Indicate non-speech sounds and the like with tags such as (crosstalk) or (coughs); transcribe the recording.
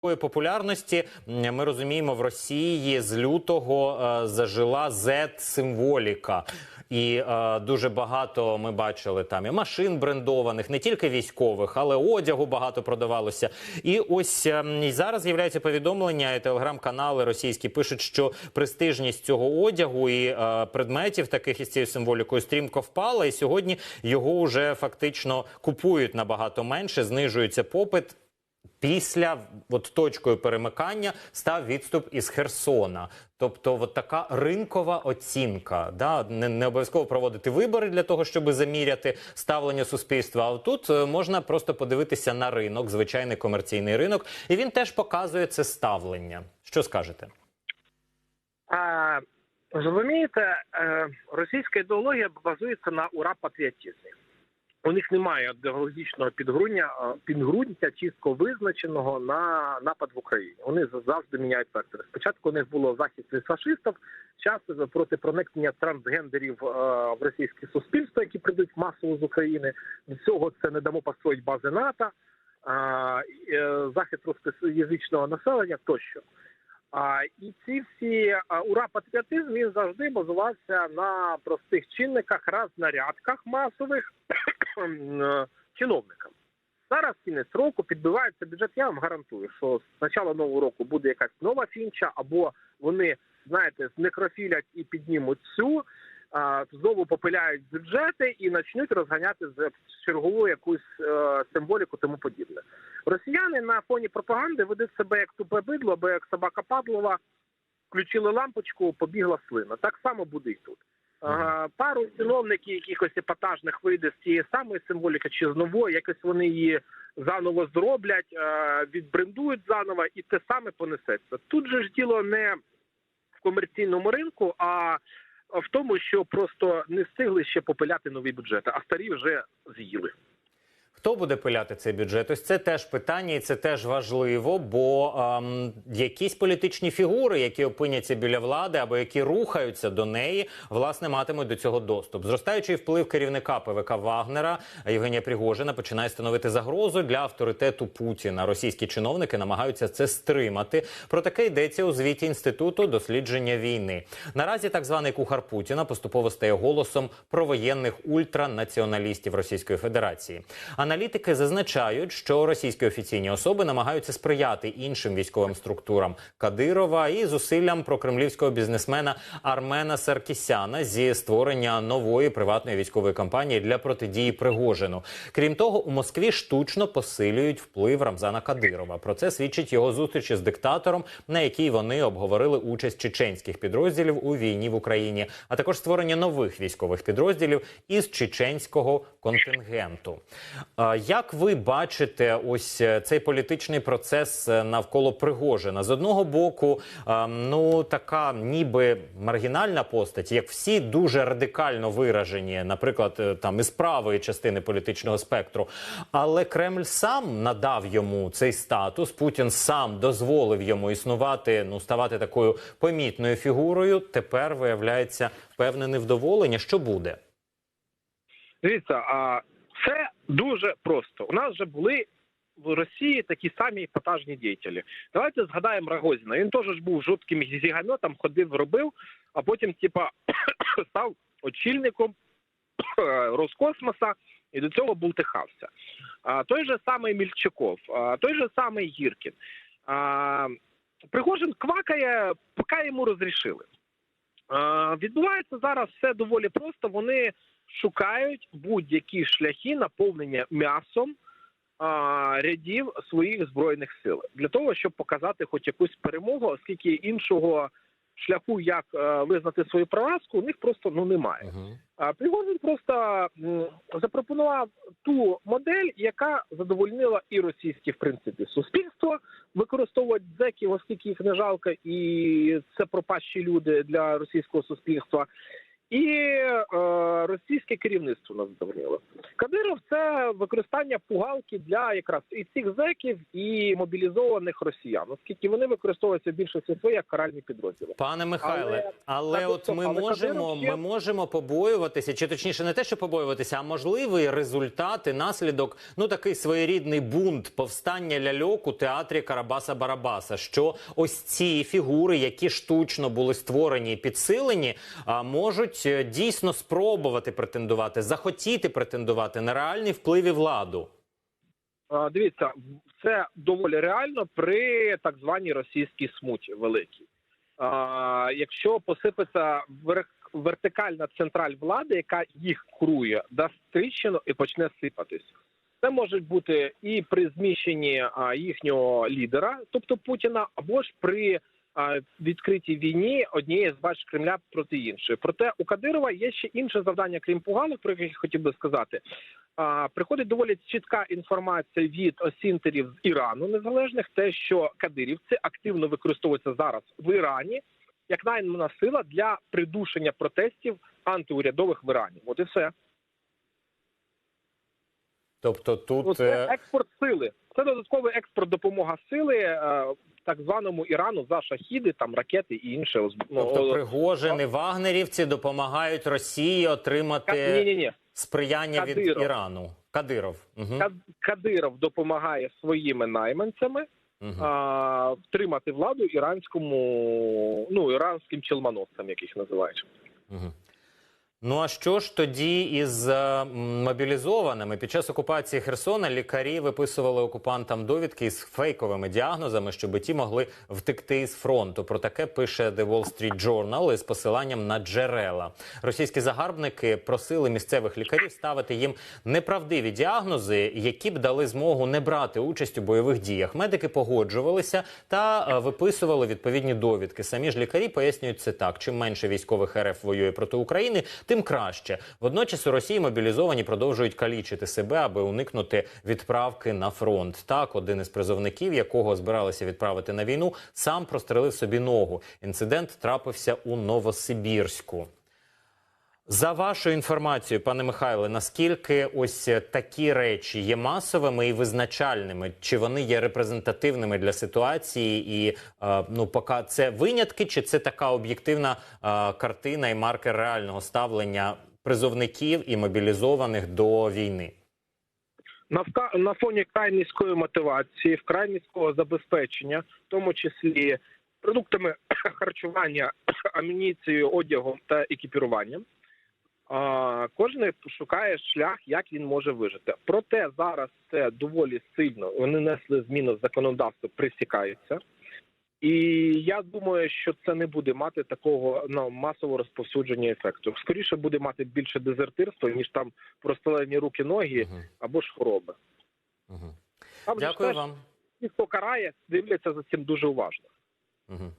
популярності ми розуміємо в Росії з лютого е, зажила Z-символіка. І е, дуже багато ми бачили там і машин брендованих, не тільки військових, але одягу багато продавалося. І ось е, зараз з'являється повідомлення, і телеграм-канали російські пишуть, що престижність цього одягу і е, предметів, таких із цією символікою, стрімко впала. І сьогодні його вже фактично купують набагато менше, знижується попит. Після от точкою перемикання став відступ із Херсона. Тобто, от така ринкова оцінка. Да? Не, не обов'язково проводити вибори для того, щоб заміряти ставлення суспільства. А тут е, можна просто подивитися на ринок, звичайний комерційний ринок, і він теж показує це ставлення. Що скажете? А, розумієте, е, російська ідеологія базується на ура-патріотизмі. У них немає ідеологічного підґрунтя, е, підґрунтя чітко визначеного на напад в Україні. Вони завжди міняють вектори. Спочатку у них було захист від фашистів, час проти проникнення трансгендерів е, в російське суспільство, які прийдуть масово з України. Від цього це не дамо построїть бази НАТО, е, захист рускоязичного населення тощо. І ці всі ура патріотизм він завжди базувався на простих чинниках, рознарядках масових е, (clears throat) чиновникам. Зараз кінець року підбивається бюджет. Я вам гарантую, що з початку нового року буде якась нова фінча, або вони, знаєте, знекрофілять і піднімуть цю, знову попиляють бюджети і почнуть розганяти з чергову якусь е, символіку, тому подібне. Росіяни на фоні пропаганди ведуть себе як тупе бидло, або як собака Падлова, включили лампочку, побігла слина. Так само буде і тут. Ага, пару чиновників якихось епатажних вийде з цієї самої символіки чи з нової, якось вони її заново зроблять, е, відбрендують заново, і те саме понесеться. Тут же ж діло не в комерційному ринку, а в тому, що просто не встигли ще попиляти нові бюджети, а старі вже з'їли. Хто буде пиляти цей бюджет? Ось це теж питання, і це теж важливо, бо ем, якісь політичні фігури, які опиняться біля влади або які рухаються до неї, власне матимуть до цього доступ. Зростаючий вплив керівника ПВК Вагнера Євгенія Пригожина починає становити загрозу для авторитету Путіна. Російські чиновники намагаються це стримати. Про таке йдеться у звіті інституту дослідження війни. Наразі так званий кухар Путіна поступово стає голосом провоєнних ультранаціоналістів Російської Федерації. Аналітики зазначають, що російські офіційні особи намагаються сприяти іншим військовим структурам Кадирова і зусиллям прокремлівського бізнесмена Армена Саркісяна зі створення нової приватної військової кампанії для протидії Пригожину. Крім того, у Москві штучно посилюють вплив Рамзана Кадирова. Про це свідчить його зустрічі з диктатором, на якій вони обговорили участь чеченських підрозділів у війні в Україні, а також створення нових військових підрозділів із чеченського контингенту. Як ви бачите ось е, цей політичний процес е, навколо Пригожина? З одного боку, е, ну така ніби маргінальна постать, як всі дуже радикально виражені, наприклад, е, там із правої частини політичного спектру. Але Кремль сам надав йому цей статус. Путін сам дозволив йому існувати, ну ставати такою помітною фігурою. Тепер виявляється певне невдоволення. Що буде? Дивіться, а це дуже просто. У нас вже були в Росії такі самі епатажні діятелі. Давайте згадаємо Рогозіна. Він теж був жутким зігаметом, ходив, робив, а потім, типа, (coughs) став очільником Роскосмоса і до цього бултихався. А, той же самий Мільчаков, а, той же самий Гіркін. А, Пригожин квакає, поки йому розрішили. Відбувається зараз все доволі просто. Вони шукають будь-які шляхи наповнення м'ясом а, рядів своїх збройних сил для того, щоб показати хоч якусь перемогу, оскільки іншого шляху, як е, визнати свою поразку, у них просто ну немає. Угу. А Пригожин просто м, запропонував ту модель, яка задовольнила і російське в принципі суспільство використовувати зеків, оскільки їх не жалко, і це пропащі люди для російського суспільства. І е, російське керівництво нас здавнило. Кадиров це використання пугалки для якраз і цих зеків, і мобілізованих росіян, оскільки вони використовуються більше своє як каральні підрозділи. Пане Михайле, але, Але- от ми але можемо, ще- ми можемо побоюватися, чи точніше не те, що побоюватися, а можливий результат і наслідок, ну такий своєрідний бунт повстання ляльок у театрі Карабаса Барабаса. Що ось ці фігури, які штучно були створені і підсилені, а, можуть е, дійсно спробувати претендувати, захотіти претендувати на реальний вплив і владу. Дивіться, це доволі реально при так званій російській смуті великій. Якщо посипеться вер- вертикальна централь влади, яка їх курує, дасть тріщину і почне сипатись. Це може бути і при зміщенні їхнього лідера, тобто Путіна, або ж при відкритій війні однієї з бач Кремля проти іншої. Проте у Кадирова є ще інше завдання, крім пугалок, про яке я хотів би сказати. Приходить доволі чітка інформація від осінтерів з Ірану незалежних, те, що кадирівці активно використовуються зараз в Ірані як наймана сила для придушення протестів антиурядових в Ірані. От і все. Тобто тут Ну, це е, експорт сили. Це додатковий експорт допомога сили е, так званому Ірану за шахіди, там ракети і інше. ну, тобто о- Пригожин і вагнерівці допомагають Росії отримати ні, ні, ні. сприяння від Ірану. Кадиров. Угу. Кадиров допомагає своїми найманцями Угу. а, втримати владу іранському, ну іранським челманосцям, як їх називають. Угу. Ну а що ж тоді із е, мобілізованими під час окупації Херсона лікарі виписували окупантам довідки із фейковими діагнозами, щоб ті могли втекти із фронту. Про таке пише The Wall Street Journal із посиланням на джерела. Російські загарбники просили місцевих лікарів ставити їм неправдиві діагнози, які б дали змогу не брати участь у бойових діях. Медики погоджувалися та е, виписували відповідні довідки. Самі ж лікарі пояснюють це так: чим менше військових РФ воює проти України, тим краще. Водночас у Росії мобілізовані продовжують калічити себе, аби уникнути відправки на фронт. Так, один із призовників, якого збиралися відправити на війну, сам прострелив собі ногу. Інцидент трапився у Новосибірську. За вашою інформацією, пане Михайле, наскільки ось такі речі є масовими і визначальними? Чи вони є репрезентативними для ситуації? І е, ну, поки це винятки, чи це така об'єктивна е, картина і маркер реального ставлення призовників і мобілізованих до війни? На на фоні край низької мотивації, вкрай низького забезпечення, в тому числі продуктами (coughs) харчування, (coughs) амуніцією, одягом та екіпіруванням. Кожен шукає шлях, як він може вижити. Проте зараз це доволі сильно. Вони несли зміну в законодавство, присікаються. І я думаю, що це не буде мати такого ну, масового розповсюдження ефекту. Скоріше буде мати більше дезертирства, ніж там простелені руки, ноги або ж хвороби. Там ж Дякую теж вам. ті, хто карає, дивляться за цим дуже уважно. Мгм.